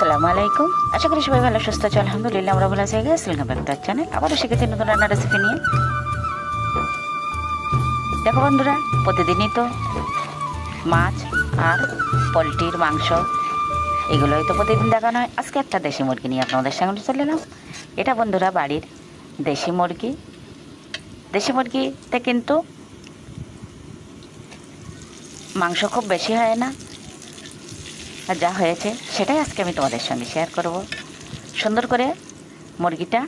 আসসালামু আলাইকুম। আশা করি সবাই ভালো, সুস্থ আছে, আলহামদুলিল্লাহ, আমরা ভালো আছি। ওয়েলকাম ব্যাক টু চ্যানেল আবারও শিখেছি নতুন রান্নার রেসিপি নিয়ে। দেখো বন্ধুরা, প্রতিদিনই তো মাছ আর পোলট্রির মাংস, এগুলোই তো প্রতিদিন দেখানো হয়। আজকে একটা দেশি মুরগি নিয়ে আপনাদের সঙ্গে চলে এলাম। এটা বন্ধুরা বাড়ির দেশি মুরগি। দেশি মুরগিতে কিন্তু মাংস খুব বেশি হয় না। যা হয়েছে সেটাই আজকে আমি তোমাদের সঙ্গে শেয়ার করব। সুন্দর করে মুরগিটা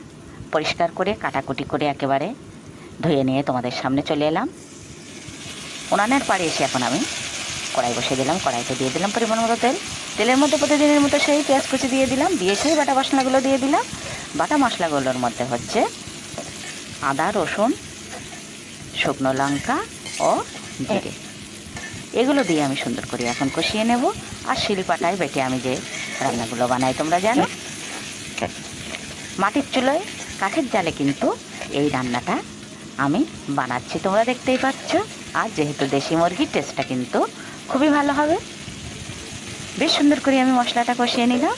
পরিষ্কার করে, কাটাকুটি করে একেবারে ধুয়ে নিয়ে তোমাদের সামনে চলে এলাম। উনানের পাড়ে এসে এখন আমি কড়াই বসিয়ে দিলাম, কড়াইতে দিয়ে দিলাম পরিমাণ মতো তেল। তেলের মধ্যে প্রতিদিনের মতো সেই পেঁয়াজ কুচি দিয়ে দিলাম, দিয়ে সেই বাটা মশলাগুলো দিয়ে দিলাম। বাটা মশলাগুলোর মধ্যে হচ্ছে আদা, রসুন, শুকনো লঙ্কা ও জিরে। এগুলো দিয়ে আমি সুন্দর করে এখন কষিয়ে নেব। আর শিলপাটায় বেটে আমি যে রান্নাগুলো বানাই, তোমরা জানো? মাটির চুলোয় কাঠের জালে কিন্তু এই রান্নাটা আমি বানাচ্ছি, তোমরা দেখতেই পাচ্ছ। আর যেহেতু দেশি মুরগির টেস্টটা কিন্তু খুবই ভালো হবে। বেশ সুন্দর করে আমি মশলাটা কষিয়ে নিলাম।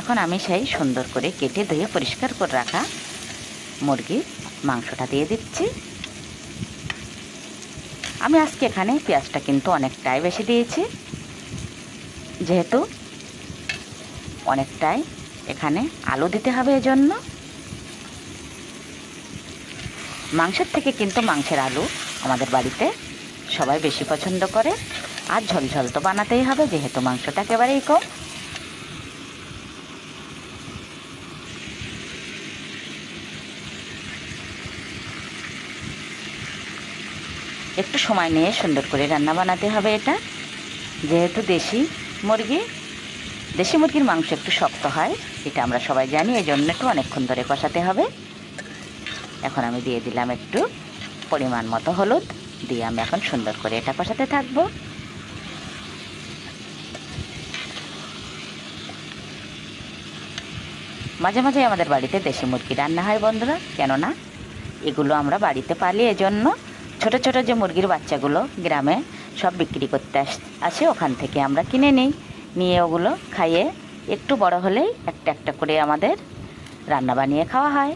এখন আমি সেই সুন্দর করে কেটে ধুয়ে পরিষ্কার করে রাখা মুরগির মাংসটা দিয়ে দিচ্ছি। আমি আজকে এখানে পেঁয়াজটা কিন্তু অনেকটাই বেশি দিয়েছি। যেহেতু অনেকটাই এখানে আলু দিতে হবে এজন্য। মাংসের থেকে কিন্তু মাংসের আলু আমাদের বাড়িতে সবাই বেশি পছন্দ করে। আর ঝোলঝোল তো বানাতেই হবে, যেহেতু মাংসটা একেবারেই কম। একটু সময় নিয়ে সুন্দর করে রান্না বানাতে হবে এটা। যেহেতু দেশি মুরগি, দেশি মুরগির মাংস একটু শক্ত হয়, এটা আমরা সবাই জানি এই জন্য একটু অনেকক্ষণ ধরে কষাতে হবে। এখন আমি দিয়ে দিলাম একটু পরিমাণ মতো হলুদ, দিয়ে আমি এখন সুন্দর করে এটা কষাতে থাকব। মাঝে মাঝে আমাদের বাড়িতে দেশি মুরগি রান্না হয় বন্ধুরা, কেননা এগুলো আমরা বাড়িতে পালি এজন্য ছোট ছোট যে মুরগির বাচ্চাগুলো গ্রামে সব বিক্রি করতে আস ওখান থেকে আমরা কিনে নিই। নিয়ে ওগুলো খাইয়ে একটু বড় হলেই একটা একটা করে আমাদের রান্না বানিয়ে খাওয়া হয়।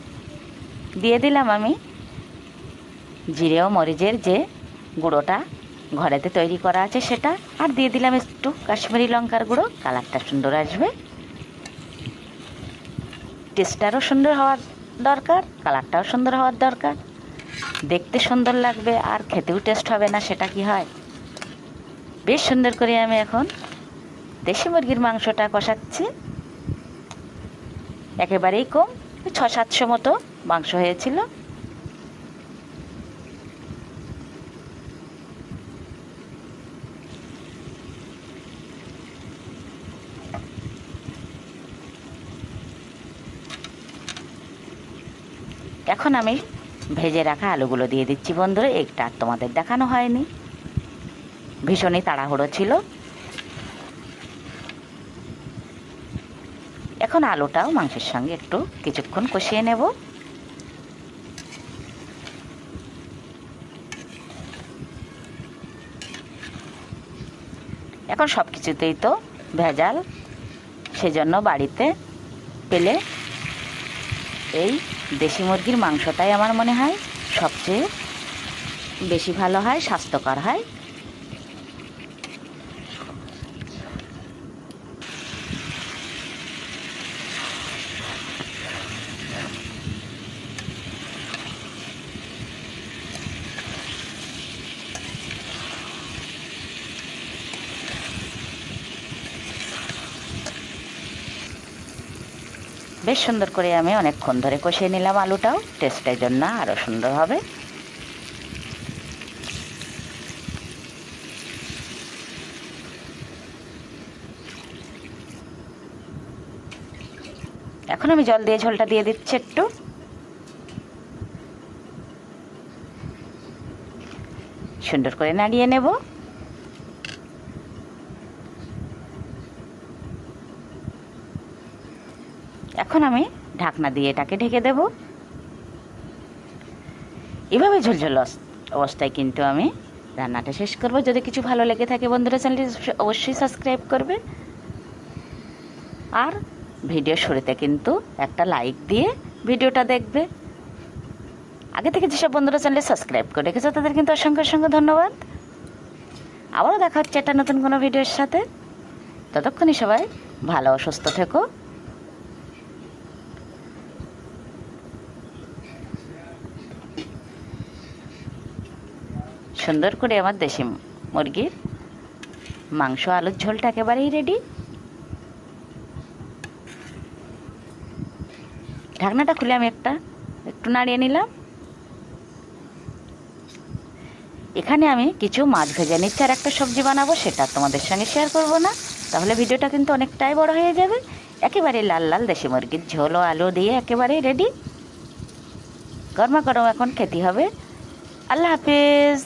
দিয়ে দিলাম আমি জিরে ও মরিচের যে গুঁড়োটা ঘরেতে তৈরি করা আছে সেটা, আর দিয়ে দিলাম একটু কাশ্মীরি লঙ্কার গুঁড়ো, কালারটা সুন্দর আসবে। টেস্টটারও সুন্দর হওয়ার দরকার, কালারটাও সুন্দর হওয়ার দরকার। দেখতে সুন্দর লাগবে, আর খেতেও টেস্ট হবে না, সেটা কি হয়? বেশ সুন্দর করে আমি এখন দেশি মুরগির মাংসটা কষাচ্ছি। একেবারেই কম ছ সাতশো মতো মাংস হয়েছিল। এখন আমি ভেজে রাখা আলুগুলো দিয়ে দিচ্ছি বন্ধুরা আর তোমাদের দেখানো হয়নি। ভীষণই তাড়াহুড়ো ছিল। এখন আলুটাও মাংসের সঙ্গে একটু কিছুক্ষণ কষিয়ে নেব। এখন সব কিছুতেই তো ভেজাল, সেজন্য বাড়িতে পেলে এই দেশি মুরগির মাংসটাই আমার মনে হয় সবচেয়ে বেশি ভালো হয় স্বাস্থ্যকর হয়। বেশ সুন্দর করে আমি অনেকক্ষণ ধরে কষিয়ে নিলাম আলুটাও। টেস্টের জন্য আরও সুন্দর হবে। এখন আমি জল দিয়ে ঝোলটা দিয়ে দিচ্ছি একটু। সুন্দর করে নাড়িয়ে নেব। এখন আমি ঢাকনা দিয়ে এটাকে ঢেকে দেব। এভাবে ঝোলঝোল অবস্থায় কিন্তু আমি রান্নাটা শেষ করব। যদি কিছু ভালো লেগে থাকে বন্ধুরা, চ্যানেলটি অবশ্যই সাবস্ক্রাইব করবে আর ভিডিও শুরুতে কিন্তু একটা লাইক দিয়ে ভিডিওটা দেখবে। আগে থেকে যেসব বন্ধুরা চ্যানেলে সাবস্ক্রাইব করে রেখেছে, তাদের কিন্তু অসংখ্য অসংখ্য ধন্যবাদ। আবারও দেখা হচ্ছে একটা নতুন কোনো ভিডিওর সাথে। ততক্ষণই সবাই ভালো সুস্থ থেকো। সুন্দর করে আমার দেশি মুরগির মাংস, আলুর ঝোলটা একেবারেই রেডি ঢাকনাটা খুলে আমি একটা একটু নাড়িয়ে নিলাম। এখানে আমি কিছু মাছ ভেজে নিচ্ছি আর একটা সবজি বানাবো, সেটা তোমাদের সঙ্গে শেয়ার করব না। তাহলে ভিডিওটা কিন্তু অনেকটাই বড় হয়ে যাবে। একেবারে লাল লাল দেশি মুরগির ঝোল ও আলু দিয়ে একেবারে রেডি গরমা গরম এখন খেতে হবে। আল্লাহ হাফিজ।